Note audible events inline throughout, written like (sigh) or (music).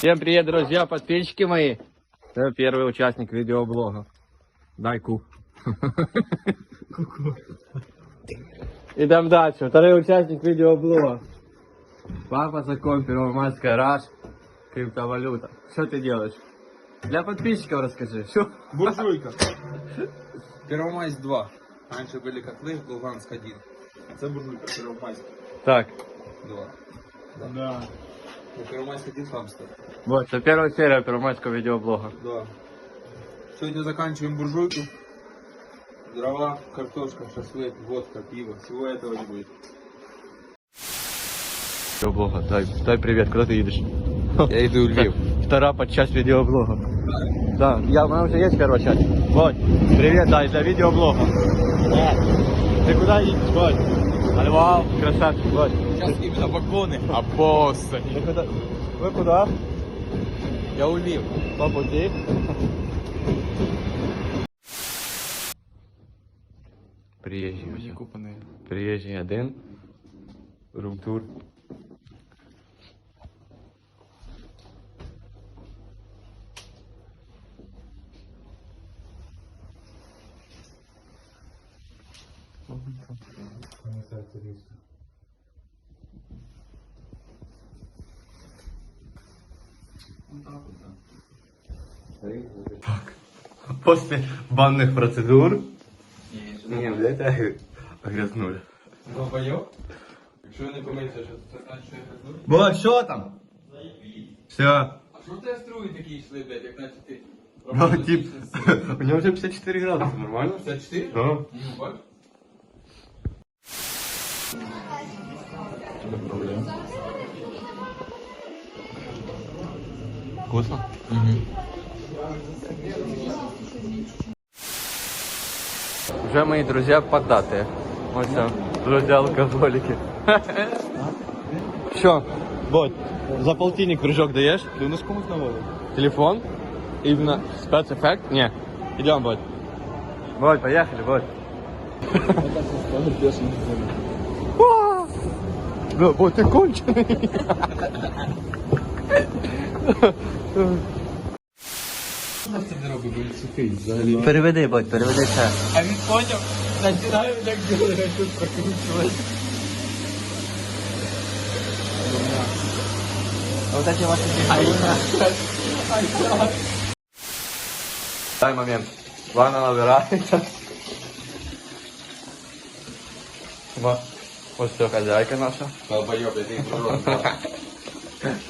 Всем привет, друзья, подписчики мои. Это первый участник видеоблога. Дай ку. (laughs) Идем дальше. Второй участник видеоблога. Папа закон, первомайская раш, криптовалюта. Что ты делаешь? Для подписчиков расскажи. Что? Буржуйка. (laughs) Первомайск 2. Раньше были котлы, Луганск 1. Це буржуйка, Первомайск Так, 2. Да. Ну, Первомайск 1 хамстер. вот, это первая серия первомайского видеоблога. Да. Сегодня заканчиваем буржуйку. Дрова, картошка, шашлык, водка, пиво. Всего этого не будет. Видеоблога, дай, дай привет, куда ты едешь? Я иду в Львив. (laughs) Вторая подчасть видеоблога. Да, я, у меня уже есть первая часть. Вот, привет, да, для видеоблога. Ты куда едешь, вот? Львов, красавчик, вот. Сейчас именно вагоны. (laughs) Ты куда? Вы куда? Я у Львив. По пути. Приезжий. Приезжий один. Румтур. После банных процедур. Не, блядь, грязнули. Долбойоб? Якщо ви не помиєте, що це значить, що я грязну? Вот, что там? Все. А що в тебе струї такі йшли, блядь, як наче ти... Ну, тип, (laughs) у него уже 54 градуса, нормально? 54? Да. Ну, бач. Вкусно? Уже мои друзья поддатые. Вот все, друзья-алкоголики. Что? Вот, за полтинник прыжок даешь? Ти у нас комусь наводив? Телефон? Именно спецэффект? Не. Идем, Бодь. Бодь, поехали, Бодь. Да, Бодь, ты конченый. У нас це не робить, бо він сухий взагалі. Переведи, Бодь, переведи ще. А він поняв, натираю, як ділає, тут прокручувати. Вот эти ваши Дай момент. Ванна набирается. Вот. Вот все, хозяйка наша. Долбойоб, (laughs) я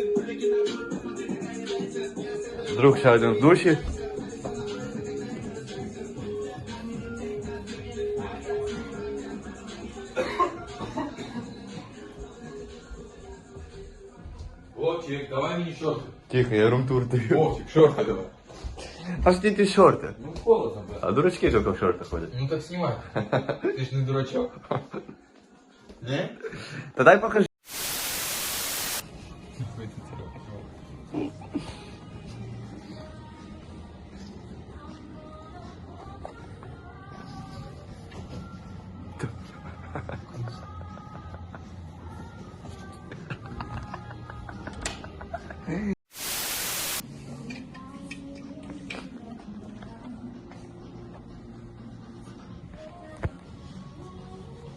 Друг ще один в душі. Вовчик, давай мені шорти. Тихо, я рум-тур даю. Вовчик, шорти давай. Пошли ты шорты. Ну холодно, блядь. А дурачки только в шортах ходят. Ну так знімай. Ти ж не дурачок. Не? Да дай покажи.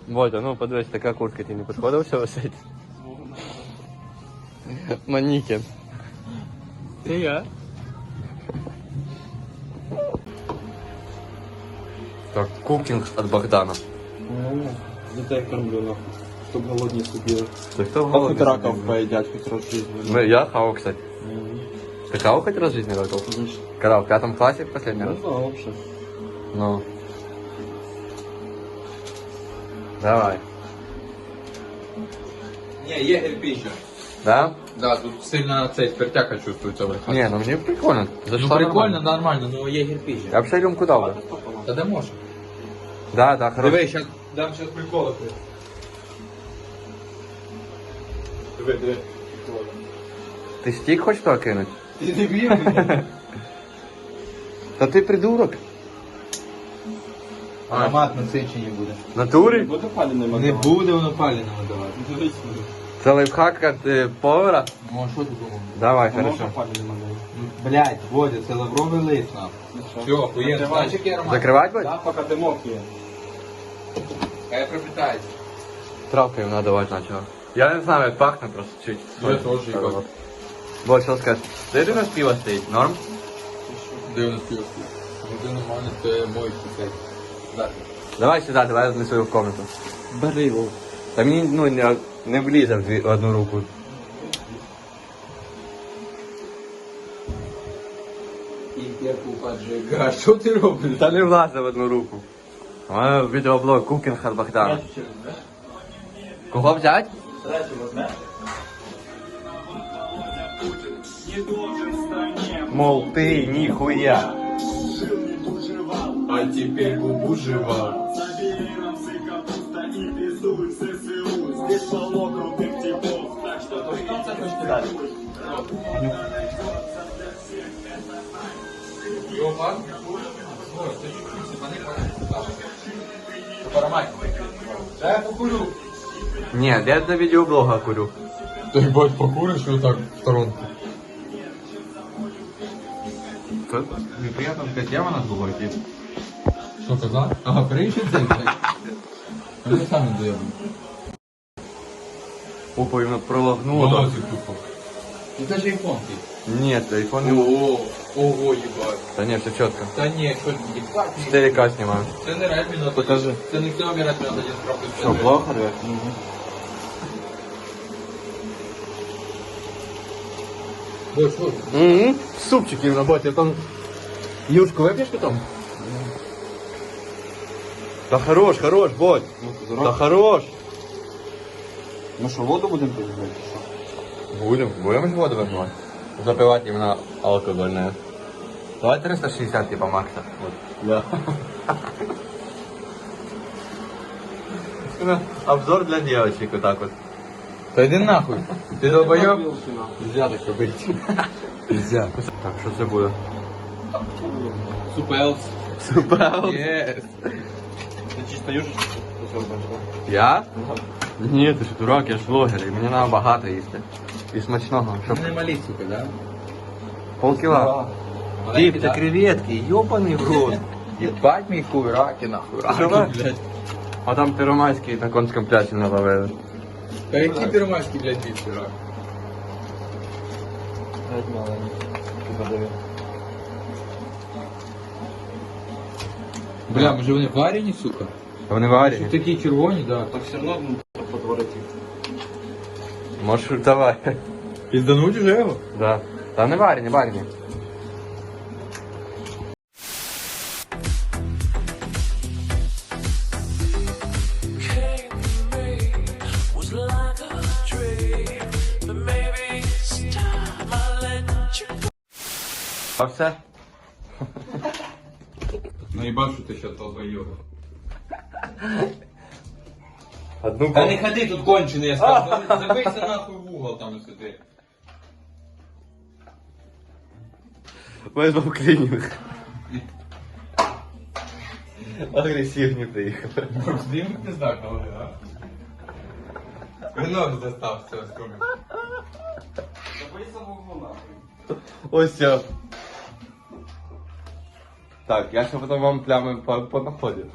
Вот, а ну подивись, така куртка ти не підходився висить? Манікен. Ти я? Так, кукінг від Богдана. За те я кормлю нахуй. Щоб голодні сиділи. Ти хто Хоть раков поедят хоть раз в жизни. Ну, я хавав, кстати. Какао хоть раз в жизни готов? Значит, Когда, в пятом классе в последний не раз? знаю вообще. Ну. Давай. Не, егерь пища. Да? Да, тут сильно цей спиртяка чувствуется в. Не, ну мне прикольно. Ну Зашла прикольно, нормально. нормально, но егерь пища. Я вообще рюмку дал бы. Та де може? Да, да, хорошо. Диви, щас, дам щас приколи. Диви, диви. Ты стик хочешь туда кинуть? Ти не б'є мене? Да ты придурок. Аромат насичені буде. Натурі? Буде палений Не буде воно паленого давати. Це лайфхак від е, повара? Ну а що ти думав? Давай, хорошо. Блять, Водя, це лавровий лист нам. Все, аромат? Закривати будь? Да, поки димок є. Хай пропитається. Травка їм надавати почала. Я не знаю, як пахне просто чуть. Я теж їбать. Вот, що скажеш. Де у нас пиво стоїть? Норм? Де у нас пиво? Ну ти нормально, це мой сусід. Да. Давай сюди, давай я внесу його в комнату. Бери його. Та мені ну, не, не влізе в дві- в одну руку. І перку поджига. Що (laughs) ти робиш? Та не влазить в одну руку. У мене відеоблог Кукінг від Богдана. Кого взять? Мол, ти ніхуя. А теперь бубу жива. Йопа. Ой, це чуть-чуть, сипани, Парамай. Да я покурю. Ні, я для відеоблога курю. Ты, бать, покуришь вот так в сторонку? Тут неприємно така тема над головою. Что казал? Ага, приищет ты, блядь. Мы сами даем. Опа, іменно пролагнуло. Волосик тупо. Ну это же японский. Ні, це айфон не... Ого, ого, ебать. Та ні, все чітко. Та ні, що ебать. 4К знімаю. Це не Redmi Note 1. Покажи. Це не Xiaomi Redmi Note 1 трохи. Що, плохо, ребят? Да, що? Угу. Супчики в роботі, там... Юшку вип'єш потом? Та хорош, хорош, бодь. Та хорош. Ну що, воду будемо пити? Будем, будем же воду выпивать. Запивать именно алкогольное. Давай 360 типа макса. Вот. Да. Ну, Обзор для девочек вот так вот. Та йди нахуй. Ти долбойоб? Нельзя так робити. Нельзя. Так, що це буде? Супелс. Супер. Єс. Ти чисто юж? Я? Ні, ти ж дурак, я ж блогер, і мені треба багато їсти. І смачного, щоб Не малі, сука, да? полкіла. Тип, це креветки, йобаний в рот. Ебать мій хуй, раки нахуй, Давай. раки, блядь. А там пиромайський на конському плясі наловили. Та які пермайські, блядь, більші рак? Геть маленький. Типа диви. Бля, може вони варені, сука? Вони Що варені. такі червоні, да. Так все одно ну, подворити. Можеш, давай. Піздануть уже його? Да. Та не варені, варені. А все? Наїбав, що ти ще толпа йога. Одну Та не ходи тут кончений, я сказав. Забийся нахуй в угол там і сиди. Визвав клінінг. Агресивні приїхав. Дим не знак на води, а? Вино достав, все, скромно. Забийся в углу нахуй. Ось все. Так, я ще потім вам плями по- понаходив.